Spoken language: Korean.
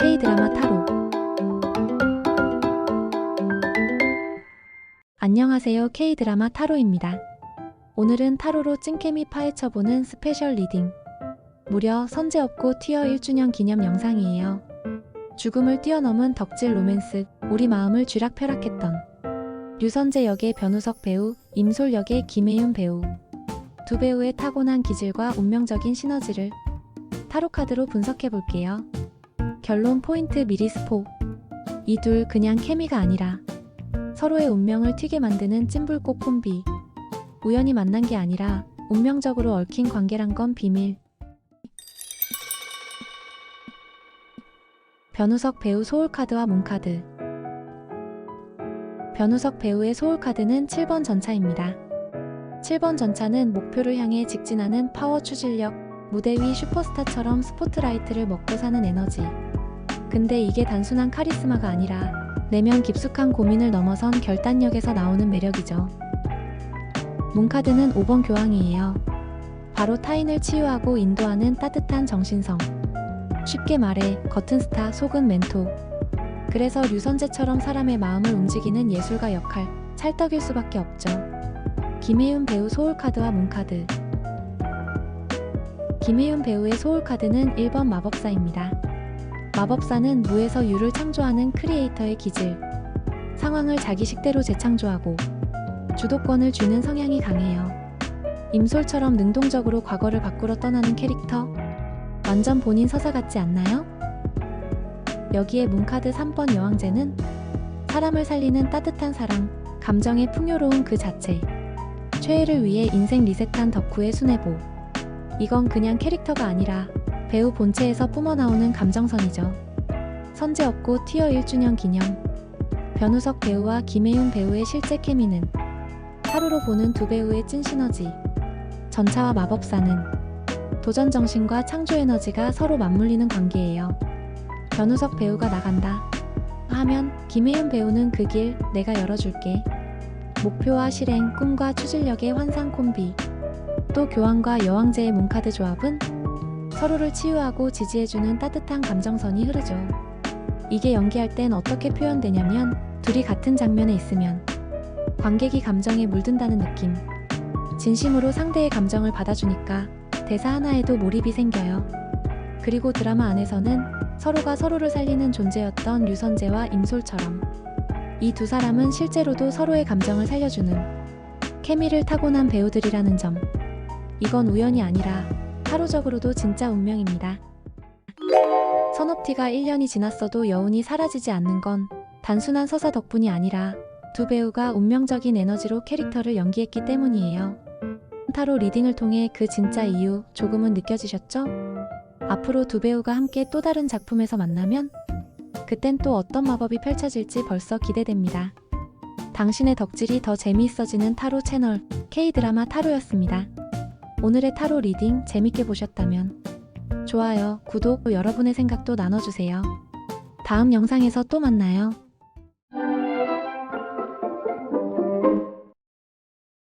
K-드라마 타로 안녕하세요. K-드라마 타로입니다. 오늘은 타로로 찐케미 파헤쳐보는 스페셜 리딩. 무려 선제 없고 튀어 1주년 기념 영상이에요. 죽음을 뛰어넘은 덕질 로맨스, 우리 마음을 쥐락펴락했던 류선재 역의 변우석 배우, 임솔 역의 김혜윤 배우. 두 배우의 타고난 기질과 운명적인 시너지를 타로 카드로 분석해 볼게요. 결론 포인트 미리 스포. 이 둘 그냥 케미가 아니라 서로의 운명을 튀게 만드는 찐불꽃 콤비. 우연히 만난 게 아니라 운명적으로 얽힌 관계란 건 비밀. 변우석 배우 소울카드와 문카드. 변우석 배우의 소울카드는 7번 전차입니다. 7번 전차는 목표를 향해 직진하는 파워 추진력, 무대 위 슈퍼스타처럼 스포트라이트를 먹고 사는 에너지. 근데 이게 단순한 카리스마가 아니라 내면 깊숙한 고민을 넘어선 결단력에서 나오는 매력이죠. 문카드는 5번 교황이에요. 바로 타인을 치유하고 인도하는 따뜻한 정신성. 쉽게 말해 겉은 스타 속은 멘토. 그래서 류선재처럼 사람의 마음을 움직이는 예술가 역할 찰떡일 수밖에 없죠. 김혜윤 배우 소울카드와 문카드. 김혜윤 배우의 소울카드는 1번 마법사입니다. 마법사는 무에서 유를 창조하는 크리에이터의 기질. 상황을 자기 식대로 재창조하고 주도권을 쥐는 성향이 강해요. 임솔처럼 능동적으로 과거를 바꾸러 떠나는 캐릭터. 완전 본인 서사 같지 않나요? 여기에 문카드 3번 여왕제는 사람을 살리는 따뜻한 사랑, 감정의 풍요로운 그 자체. 최애를 위해 인생 리셋한 덕후의 순애보. 이건 그냥 캐릭터가 아니라 배우 본체에서 뿜어나오는 감정선이죠. 선제 없고 티어 1주년 기념. 변우석 배우와 김혜윤 배우의 실제 케미는 하루로 보는 두 배우의 찐 시너지. 전차와 마법사는 도전 정신과 창조 에너지가 서로 맞물리는 관계예요. 변우석 배우가 나간다. 하면 김혜윤 배우는 그 길 내가 열어줄게. 목표와 실행, 꿈과 추진력의 환상 콤비. 또 교황과 여왕제의 문카드 조합은 서로를 치유하고 지지해주는 따뜻한 감정선이 흐르죠. 이게 연기할 땐 어떻게 표현되냐면 둘이 같은 장면에 있으면 관객이 감정에 물든다는 느낌. 진심으로 상대의 감정을 받아주니까 대사 하나에도 몰입이 생겨요. 그리고 드라마 안에서는 서로가 서로를 살리는 존재였던 류선재와 임솔처럼 이 두 사람은 실제로도 서로의 감정을 살려주는 케미를 타고난 배우들이라는 점. 이건 우연이 아니라 하루적으로도 진짜 운명입니다. 선업티가 1년이 지났어도 여운이 사라지지 않는 건 단순한 서사 덕분이 아니라 두 배우가 운명적인 에너지로 캐릭터를 연기했기 때문이에요. 타로 리딩을 통해 그 진짜 이유 조금은 느껴지셨죠? 앞으로 두 배우가 함께 또 다른 작품에서 만나면 그땐 또 어떤 마법이 펼쳐질지 벌써 기대됩니다. 당신의 덕질이 더 재미있어지는 타로 채널 K드라마 타로였습니다. 오늘의 타로 리딩 재밌게 보셨다면 좋아요, 구독, 여러분의 생각도 나눠주세요. 다음 영상에서 또 만나요.